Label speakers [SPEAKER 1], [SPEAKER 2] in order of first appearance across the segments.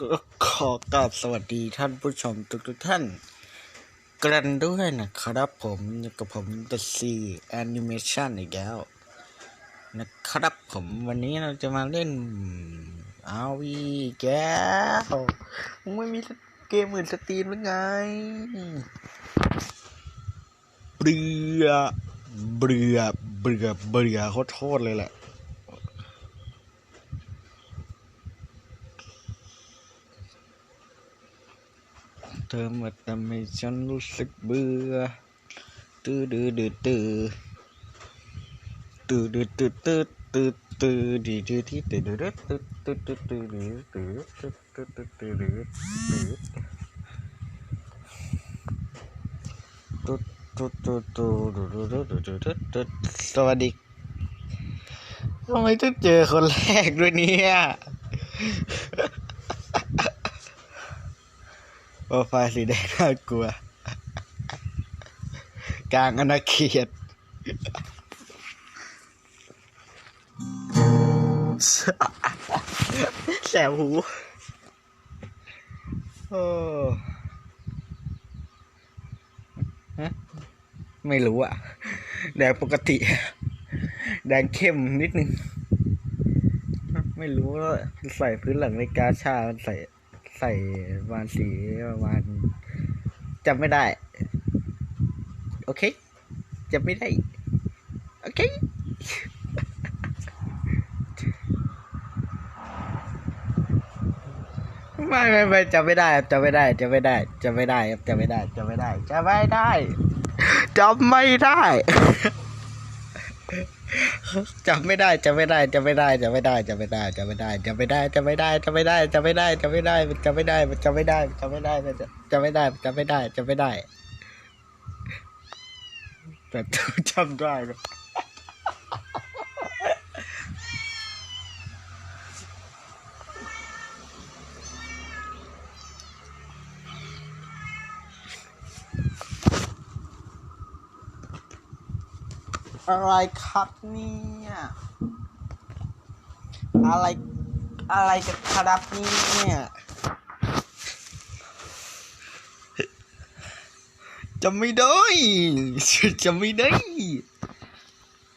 [SPEAKER 1] ก็ขอกราบสวัสดีท่านผู้ชมทุกทุกท่าน กันด้วยนะครับผมกับผมตซีแอนิเมชันอีกแล้วนะครับผมวันนี้เราจะมาเล่นเอาวีแก้วไม่มีเกมอื่นสตรีมหรือไงเบื่อเบื่อเบื่อเบื่อโคตรเลยแหละ เธอมาทำให้ฉันรู้สึกเบื่อ ตื้อดื้อดื้อตื้อตื้อดื้อตื้อตื้อตื้อตื้อดีดีที่ตื้อดื้อตื้อตื้อตื้อตื้อดื้อตื้อตื้อตื้อตื้อตื้อดื้อตื้อตุ๊ดตุ๊ดตุ๊ดตุ๊ดตุ๊ดตุ๊ดตุ๊ดตุ๊ดตุ๊ดสวัสดีทำไมต้องเจอคนแรกด้วยเนี่ย โปรไฟล์สีแดงน่ากลัว กลางอนาเขตแสบหู โอ้ฮะไม่รู้อะแดงปกติ แดงเข้มนิดนึง ไม่รู้ว่าใส่พื้นหลังในกาชา มันใส่ ใส่ประมาณสีประมาณจำไม่ได้ โอเคจำไม่ได้ โอเคไม่ไม่ไม่จำไม่ได้จำไม่ได้จำไม่ได้จำไม่ได้จำไม่ได้จำไม่ได้จำไม่ได้จำไม่ได้ จำไม่ได้จำไม่ได้จำไม่ได้จำไม่ได้จำไม่ได้จำไม่ได้จำไม่ได้จำไม่ได้จำไม่ได้จำไม่ได้จำไม่ได้จำไม่ได้จำไม่ได้จำไม่ได้จำไม่ได้จำไม่ได้จำไม่ได้แต่จำได้ อะไรครับเนี่ยอะไรอะไรกันครับเนี่ยจะไม่ได้จะไม่ได้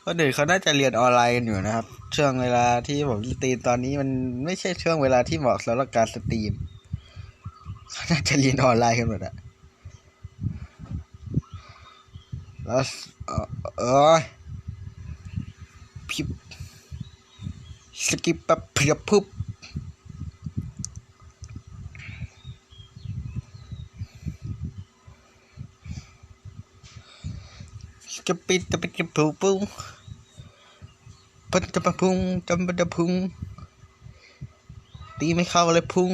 [SPEAKER 1] คนอื่นเขาน่าจะเรียนออนไลน์อยู่นะครับ ช่วงเวลาที่ผมสตรีมตอนนี้มันไม่ใช่ช่วงเวลาที่เหมาะสำหรับการสตรีมเขาน่าจะเรียนออนไลน์กันหมดอะ แล้วเออพิบสกิปปับเพียบพุบสกิปปิดตะปิดจะปูปุ้งปันจะปะพุงจำปะจะพุงตีไม่เข้าเลยพุง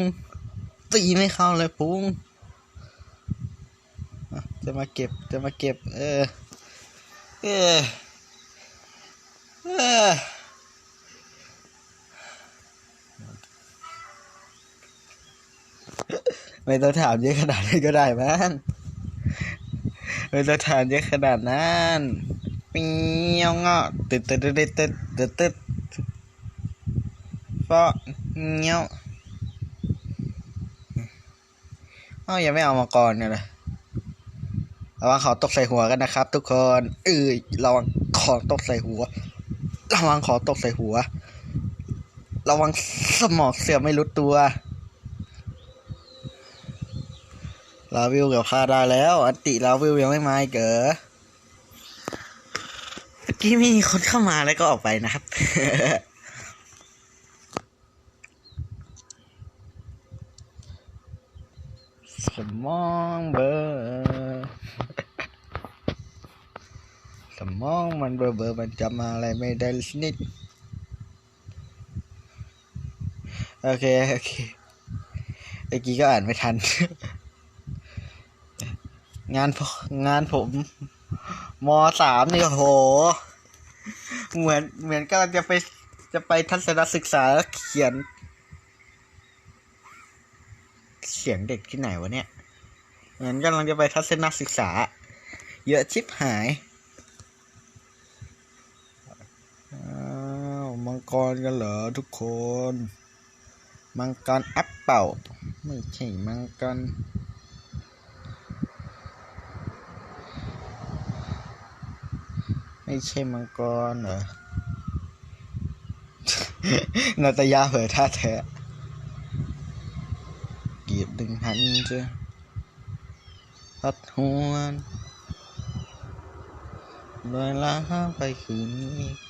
[SPEAKER 1] ตีไม่เข้าเลยพุง จะมาเก็บจะมาเก็บ เออ เออเออไม่ต้องถามเยอะขนาดนั้ก็ได้มั้งไม่ต้องถามเยอะขนาดนั้นปียวงอตึ๊ดตึ๊ดตึ๊ดตึ๊ดตึ๊ดตึ๊ดฟอเงี้ยวเอ้ายังไม่เอามาก่อนเนี่ยเลย ระวังของตกใส่หัวกันนะครับ ทุกคนเออระวังของตกใส่หัว ระวังของตกใส่หัว ระวังสมองเสื่อมไม่รู้ตัวลาวิวกับคาได้แล้ว อันติลาวิวยังไม่มาเก๋อเมื่อกี้มีคนเข้ามาแล้วก็ออกไปนะครับสมองเบอร์ สมองมันเบลอเบอมันจำอะไรไม่ได้สักนิดโอเคโอเคเมื่อกี้ก็อ่านไม่ทัน งานงานผมมสามนี่โห เหมือนเหมือนก็จะไปจะไปทัศนศึกษาแล้วเขียน เสียงเด็กที่ไหนวะเนี่ยเหมือนกำลังจะไปทัศนศึกษา เยอะชิบหาย อ้าวมัง กรกันเหรอทุกคน มังกรแอปเปิลไม่ใช่มังกรไม่ใช่มังกรเหรอ นาตยาเผยท่าแท้เกียบดึงพันเจอพัดหวนลอยล้าไปคืนนี้